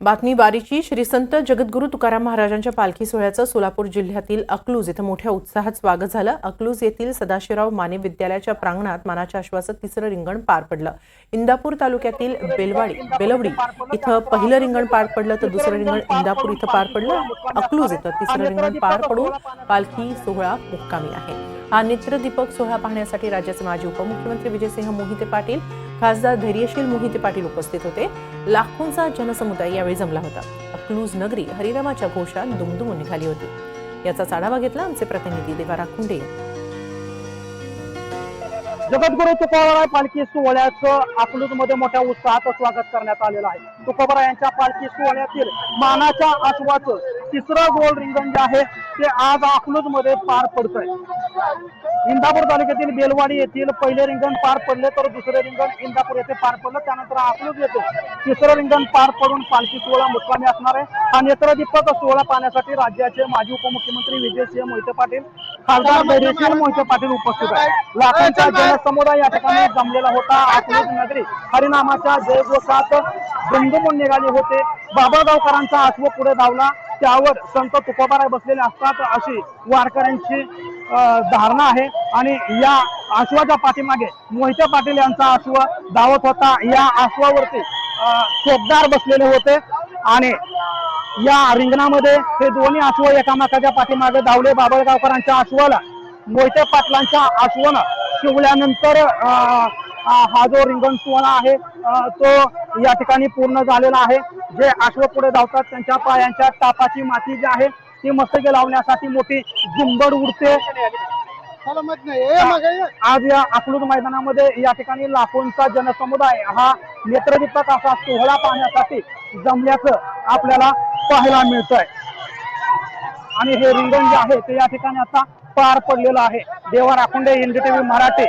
बातमी बारीची श्री संत जगद्गुरू तुकाराम महाराजांच्या पालखी सोहळ्याचं सोलापूर जिल्ह्यातील अकलूज इथं मोठ्या उत्साहात स्वागत झालं. अकलूज येथील सदाशिवराव माने विद्यालयाच्या प्रांगणात मानाच्या आश्वासक तिसरं रिंगण पार पडलं. इंदापूर तालुक्यातील बेलवाडी बेलवडी इथं पहिलं रिंगण पार पडलं तर दुसरं रिंगण इंदापूर इथं पार पडलं. अकलूज इथं तिसरं रिंगण पार पडून पालखी सोहळा मुक्कामी आहे. हा नेत्रदीपक सोहळा पाहण्यासाठी राज्याचे माजी उपमुख्यमंत्री विजयसिंह मोहिते पाटील खासदार धैर्यशील मोहिते पाटील उपस्थित होते. लाखोंचा जनसमुदाय यावेळी जमला होता. अकलूज नगरी हरिरामाच्या घोषात दुमदुमून निघाली होती. याचा आढावा घेतला आमचे प्रतिनिधी देवारा कुंडे जगद्गुरु तुकोबराय पालखी सोहळ्याचं अकलूजमध्ये मोठ्या उत्साहात स्वागत करण्यात आलेलं आहे. तुकोबरा यांच्या पालखी सोहळ्यातील मानाच्या आश्वाचं तिसरं गोल रिंगण जे आहे ते आज अकलूजमध्ये पार पडतंय. इंदापूर तालुक्यातील बेलवाडी येथील पहिले रिंगण पार पडले तर दुसरे रिंगण इंदापूर येथे पार पडलं. त्यानंतर अकलूज येथे तिसरं रिंगण पार पडून पालखी सोहळा मुक्कामी असणार आहे. हा नेत्रदीपक सोहळा पाहण्यासाठी राज्याचे माजी उपमुख्यमंत्री विजयसिंह मोहिते पाटील खासदार धैर्यशील मोहिते पाटील उपस्थित आहेत. लाखांचा जनसमुदाय या ठिकाणी जमलेला होता. अकलूज नगरी हरिनामाच्या जयघोषात दुमदुमून निघाले होते. बाबागावकरांचा अश्व पुढे धावला. त्यावर संत तुकोबाराय बसलेले असतात अशी वारकऱ्यांची धारणा आहे. आणि या अश्वाच्या पाठीमागे मोहिते पाटील यांचा अश्व धावत होता. या अश्वावरती अं, चोपदार बसलेले होते. आणि या रिंगणामध्ये हे दोन्ही अश्व एकामेकाच्या पाठीमागे धावले. बाबळगावकरांच्या अश्वाला मोहिते पाटलांच्या अश्वनं शिवल्यानंतर अं, हा जो रिंगण सोहळा आहे तो या ठिकाणी पूर्ण झालेला आहे. जे अश्व पुढे धावतात त्यांच्या पायांच्या टापाची माती जी आहे ती मस्तके लावण्यासाठी मोठी झुंबड उडते. आज या अकलूज मैदानामध्ये या ठिकाणी लाखोंचा जनसमुदाय हा नेत्रदीपक असा सोहळा पाहण्यासाठी जमल्याचं आपल्याला पाहायला मिळतंय. आणि हे रिंगण जे आहे ते या ठिकाणी आता पार पडलेलं आहे. देवा राखुंडे एनडीटीव्ही मराठी.